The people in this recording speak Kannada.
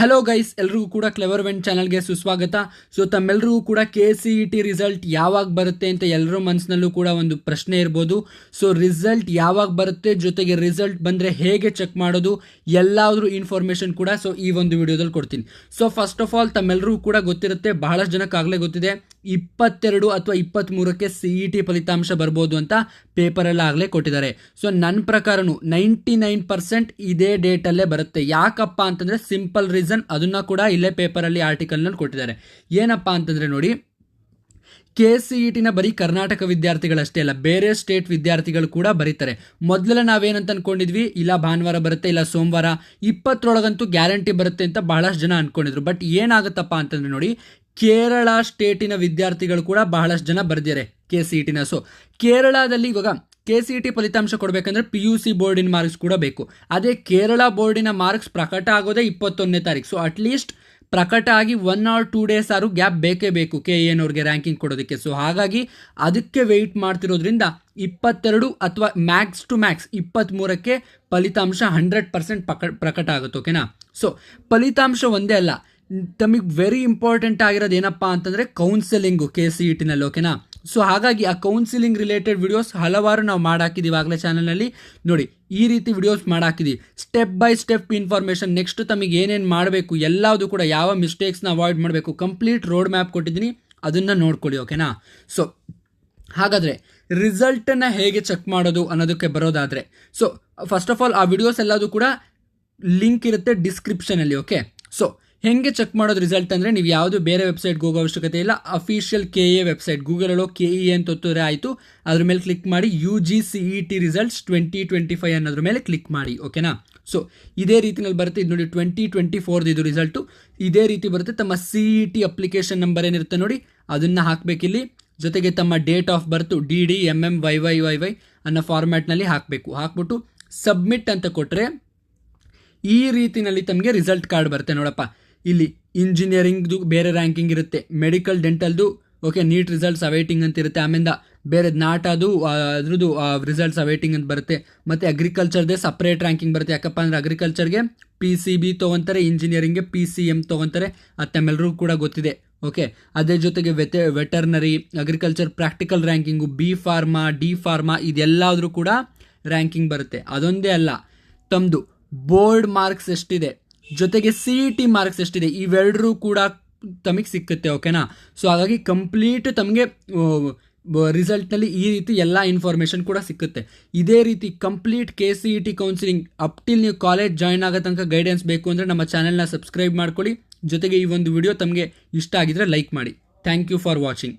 ಹಲೋ ಗೈಸ್ ಎಲ್ರಿಗೂ ಕೂಡ ಕ್ಲೆವರ್ ವೆಂಟ್ ಚಾನಲ್ಗೆ ಸುಸ್ವಾಗತ. ಸೊ ತಮ್ಮೆಲ್ಲರಿಗೂ ಕೂಡ K C E T result ಯಾವಾಗ ಬರುತ್ತೆ ಅಂತ ಎಲ್ಲರ ಮನಸ್ಸಿನಲ್ಲೂ ಕೂಡ ಒಂದು ಪ್ರಶ್ನೆ ಇರ್ಬೋದು. ಸೊ ರಿಸಲ್ಟ್ ಯಾವಾಗ ಬರುತ್ತೆ, ಜೊತೆಗೆ ರಿಸಲ್ಟ್ ಬಂದರೆ ಹೇಗೆ ಚೆಕ್ ಮಾಡೋದು, ಎಲ್ಲಾದರೂ ಇನ್ಫಾರ್ಮೇಷನ್ ಕೂಡ ಸೊ ಈ ಒಂದು ವಿಡಿಯೋದಲ್ಲಿ ಕೊಡ್ತೀನಿ. ಸೊ ಫಸ್ಟ್ ಆಫ್ ಆಲ್ ತಮ್ಮೆಲ್ಲರಿಗೂ ಕೂಡ ಗೊತ್ತಿರುತ್ತೆ, ಬಹಳಷ್ಟು ಜನಕ್ಕಾಗಲೇ ಗೊತ್ತಿದೆ. ಇಪ್ಪತ್ತೆರಡು ಅಥವಾ ಇಪ್ಪತ್ತ್ಮೂರಕ್ಕೆ ಸಿ ಇ ಟಿ ಫಲಿತಾಂಶ ಬರ್ಬೋದು ಅಂತ ಪೇಪರಲ್ಲಿ ಆಗಲೇ ಕೊಟ್ಟಿದ್ದಾರೆ. ಸೊ ನನ್ನ ಪ್ರಕಾರನೂ ನೈಂಟಿ ನೈನ್ ಪರ್ಸೆಂಟ್ ಇದೇ ಡೇಟಲ್ಲೇ ಬರುತ್ತೆ. ಯಾಕಪ್ಪ ಅಂತಂದರೆ ಸಿಂಪಲ್ ರೀಸನ್ ಅದನ್ನು ಕೂಡ ಇಲ್ಲೇ ಪೇಪರಲ್ಲಿ ಆರ್ಟಿಕಲ್ನಲ್ಲಿ ಕೊಟ್ಟಿದ್ದಾರೆ. ಏನಪ್ಪ ಅಂತಂದರೆ ನೋಡಿ, ಕೆ ಸಿ ಇ ಟಿನ ಬರೀ ಕರ್ನಾಟಕ ವಿದ್ಯಾರ್ಥಿಗಳಷ್ಟೇ ಅಲ್ಲ, ಬೇರೆ ಸ್ಟೇಟ್ ವಿದ್ಯಾರ್ಥಿಗಳು ಕೂಡ ಬರೀತಾರೆ. ಮೊದಲೆಲ್ಲ ನಾವೇನಂತ ಅನ್ಕೊಂಡಿದ್ವಿ, ಇಲ್ಲ ಭಾನುವಾರ ಬರುತ್ತೆ, ಇಲ್ಲ ಸೋಮವಾರ, ಇಪ್ಪತ್ತರೊಳಗಂತೂ ಗ್ಯಾರಂಟಿ ಬರುತ್ತೆ ಅಂತ ಬಹಳಷ್ಟು ಜನ ಅಂದ್ಕೊಂಡಿದ್ರು ಬಟ್ ಏನಾಗುತ್ತಪ್ಪ ಅಂತಂದ್ರೆ ನೋಡಿ ಕೇರಳ ಸ್ಟೇಟಿನ ವಿದ್ಯಾರ್ಥಿಗಳು ಕೂಡ ಬಹಳಷ್ಟು ಜನ ಬರೆದಿದ್ದಾರೆ ಕೆ ಸಿ ಇ ಟಿನ ಸೊ ಕೇರಳದಲ್ಲಿ ಇವಾಗ ಕೆ ಸಿ ಇ ಟಿ ಫಲಿತಾಂಶ ಕೊಡಬೇಕಂದ್ರೆ ಪಿ ಯು ಸಿ ಬೋರ್ಡಿನ ಮಾರ್ಕ್ಸ್ ಕೂಡ ಬೇಕು. ಅದೇ ಕೇರಳ ಬೋರ್ಡಿನ ಮಾರ್ಕ್ಸ್ ಪ್ರಕಟ ಆಗೋದೇ ಇಪ್ಪತ್ತೊಂದನೇ ತಾರೀಕು ಸೊ ಅಟ್ಲೀಸ್ಟ್ ಪ್ರಕಟ ಆಗಿ ಒನ್ ಆರ್ ಟೂ ಡೇಸ್ ಆರು ಗ್ಯಾಪ್ ಬೇಕೇ ಬೇಕು ಕೆ ಎನವ್ರಿಗೆ ರ್ಯಾಂಕಿಂಗ್ ಕೊಡೋದಕ್ಕೆ. ಸೊ ಹಾಗಾಗಿ ಅದಕ್ಕೆ ವೆಯ್ಟ್ ಮಾಡ್ತಿರೋದ್ರಿಂದ ಇಪ್ಪತ್ತೆರಡು ಅಥವಾ ಮ್ಯಾಕ್ಸ್ ಟು ಮ್ಯಾಕ್ಸ್ ಇಪ್ಪತ್ತ್ಮೂರಕ್ಕೆ ಫಲಿತಾಂಶ ಹಂಡ್ರೆಡ್ ಪರ್ಸೆಂಟ್ ಪಕ ಪ್ರಕಟ ಆಗುತ್ತೆ ಓಕೆನಾ ಸೊ ಫಲಿತಾಂಶ ಒಂದೇ ಅಲ್ಲ. ತಮಗೆ ವೆರಿ ಇಂಪಾರ್ಟೆಂಟ್ ಆಗಿರೋದು ಏನಪ್ಪ ಅಂತಂದರೆ ಕೌನ್ಸಿಲಿಂಗು ಕೆ ಸಿ ಇ ಟಿನಲ್ಲಿ ಓಕೆನಾ ಸೊ ಹಾಗಾಗಿ ಆ ಕೌನ್ಸಿಲಿಂಗ್ ರಿಲೇಟೆಡ್ ವಿಡಿಯೋಸ್ ಹಲವಾರು ನಾವು ಮಾಡಾಕಿದ್ದೀವಿ ಆಗಲೇ ಚಾನಲ್ನಲ್ಲಿ ನೋಡಿ, ಈ ರೀತಿ videos ಮಾಡಾಕಿದ್ದೀವಿ step by step information next ತಮಗೆ ಏನೇನು ಮಾಡಬೇಕು ಎಲ್ಲದು ಕೂಡ ಯಾವ ಮಿಸ್ಟೇಕ್ಸ್ನ ಅವಾಯ್ಡ್ ಮಾಡಬೇಕು ಕಂಪ್ಲೀಟ್ ರೋಡ್ ಮ್ಯಾಪ್ ಕೊಟ್ಟಿದ್ದೀನಿ, ಅದನ್ನು ನೋಡ್ಕೊಳ್ಳಿ ಓಕೆನಾ ಸೊ ಹಾಗಾದರೆ ರಿಸಲ್ಟನ್ನು ಹೇಗೆ ಚೆಕ್ ಮಾಡೋದು ಅನ್ನೋದಕ್ಕೆ ಬರೋದಾದರೆ ಸೊ ಫಸ್ಟ್ ಆಫ್ ಆಲ್ ಆ ವಿಡಿಯೋಸ್ ಎಲ್ಲದೂ ಕೂಡ ಲಿಂಕ್ ಇರುತ್ತೆ ಡಿಸ್ಕ್ರಿಪ್ಷನಲ್ಲಿ ಓಕೆ ಸೊ ಹೆಂಗೆ ಚೆಕ್ ಮಾಡೋದು ರಿಸಲ್ಟ್ ಅಂದರೆ ನೀವು ಯಾವುದು ಬೇರೆ ವೆಬ್ಸೈಟ್ಗೆ ಹೋಗೋ ಅವಶ್ಯಕತೆ ಇಲ್ಲ. ಅಫಿಷಿಯಲ್ ಕೆ ಎ ವೆಬ್ಸೈಟ್ ಗೂಗಲಲ್ಲೋ ಕೆ ಇ ಅಂತ ಒತ್ತಿದ್ರೆ ಆಯಿತು. ಅದ್ರ ಮೇಲೆ ಕ್ಲಿಕ್ ಮಾಡಿ U G C E T results twenty twenty five ಅನ್ನೋದ್ರ ಮೇಲೆ ಕ್ಲಿಕ್ ಮಾಡಿ ಓಕೆನಾ ಸೊ ಇದೇ ರೀತಿನಲ್ಲಿ ಬರುತ್ತೆ. ಇದು ನೋಡಿ ಟ್ವೆಂಟಿ ಟ್ವೆಂಟಿ ಫೋರ್ದು ಇದು ರಿಸಲ್ಟು ಇದೇ ರೀತಿ ಬರುತ್ತೆ. ತಮ್ಮ C E T application number ಏನಿರುತ್ತೆ ನೋಡಿ, ಅದನ್ನು ಹಾಕಬೇಕಿಲ್ಲಿ. ಜೊತೆಗೆ ತಮ್ಮ date of birth D D M M Y Y Y Y ಅನ್ನೋ ಫಾರ್ಮ್ಯಾಟ್ನಲ್ಲಿ ಹಾಕಬೇಕು. ಹಾಕ್ಬಿಟ್ಟು ಸಬ್ಮಿಟ್ ಅಂತ ಕೊಟ್ಟರೆ ಈ ರೀತಿನಲ್ಲಿ ತಮಗೆ ರಿಸಲ್ಟ್ ಕಾರ್ಡ್ ಬರುತ್ತೆ ನೋಡಪ್ಪ. ಇಲ್ಲಿ ಇಂಜಿನಿಯರಿಂಗ್ದು ಬೇರೆ ರ್ಯಾಂಕಿಂಗ್ ಇರುತ್ತೆ. ಮೆಡಿಕಲ್ ಡೆಂಟಲ್ದು ಓಕೆ ನೀಟ್ ರಿಸಲ್ಟ್ಸ್ ಅವೈಟಿಂಗ್ ಅಂತ ಇರುತ್ತೆ. ಆಮೇಲೆ ಬೇರೆ ನಾಟದು ಅದ್ರದ್ದು ರಿಸಲ್ಟ್ಸ್ ಅವೈಟಿಂಗ್ ಅಂತ ಬರುತ್ತೆ. ಮತ್ತು ಅಗ್ರಿಕಲ್ಚರ್ದೇ ಸಪ್ರೇಟ್ ರ್ಯಾಂಕಿಂಗ್ ಬರುತ್ತೆ. ಯಾಕಪ್ಪ ಅಂದರೆ ಅಗ್ರಿಕಲ್ಚರ್ಗೆ ಪಿ ಸಿ ಬಿ ತೊಗೊತಾರೆ ಇಂಜಿನಿಯರಿಂಗ್ಗೆ ಪಿ ಸಿ ಎಂ ತೊಗೊತಾರೆ. ಅದು ತಮ್ಮೆಲ್ಲರಿಗೂ ಕೂಡ ಗೊತ್ತಿದೆ ಓಕೆ ಅದೇ ಜೊತೆಗೆ ವೆತೆ veterinary agriculture practical ranking B pharma D pharma ಇದೆಲ್ಲಾದರೂ ಕೂಡ ರ್ಯಾಂಕಿಂಗ್ ಬರುತ್ತೆ. ಅದೊಂದೇ ಅಲ್ಲ ತಮ್ಮದು ಬೋರ್ಡ್ ಮಾರ್ಕ್ಸ್ ಎಷ್ಟಿದೆ? ಜೊತೆಗೆ ಸಿ ಇ ಟಿ ಮಾರ್ಕ್ಸ್ ಎಷ್ಟಿದೆ? ಇವೆರಡರೂ ಕೂಡ ತಮಗೆ ಸಿಕ್ಕುತ್ತೆ ಓಕೆನಾ ಸೊ ಹಾಗಾಗಿ ಕಂಪ್ಲೀಟ್ ತಮಗೆ ರಿಸಲ್ಟ್ನಲ್ಲಿ ಈ ರೀತಿ ಎಲ್ಲ ಇನ್ಫಾರ್ಮೇಷನ್ ಕೂಡ ಸಿಕ್ಕುತ್ತೆ. ಇದೇ ರೀತಿ complete K C E T counselling up till ನೀವು ಕಾಲೇಜ್ ಜಾಯ್ನ್ ಆಗೋ ತನಕ ಗೈಡೆನ್ಸ್ ಬೇಕು ಅಂದರೆ ನಮ್ಮ ಚಾನೆಲ್ನ ಸಬ್ಸ್ಕ್ರೈಬ್ ಮಾಡ್ಕೊಳ್ಳಿ. ಜೊತೆಗೆ ಈ ಒಂದು ವಿಡಿಯೋ ತಮಗೆ ಇಷ್ಟ ಆಗಿದ್ರೆ ಲೈಕ್ ಮಾಡಿ. Thank you for watching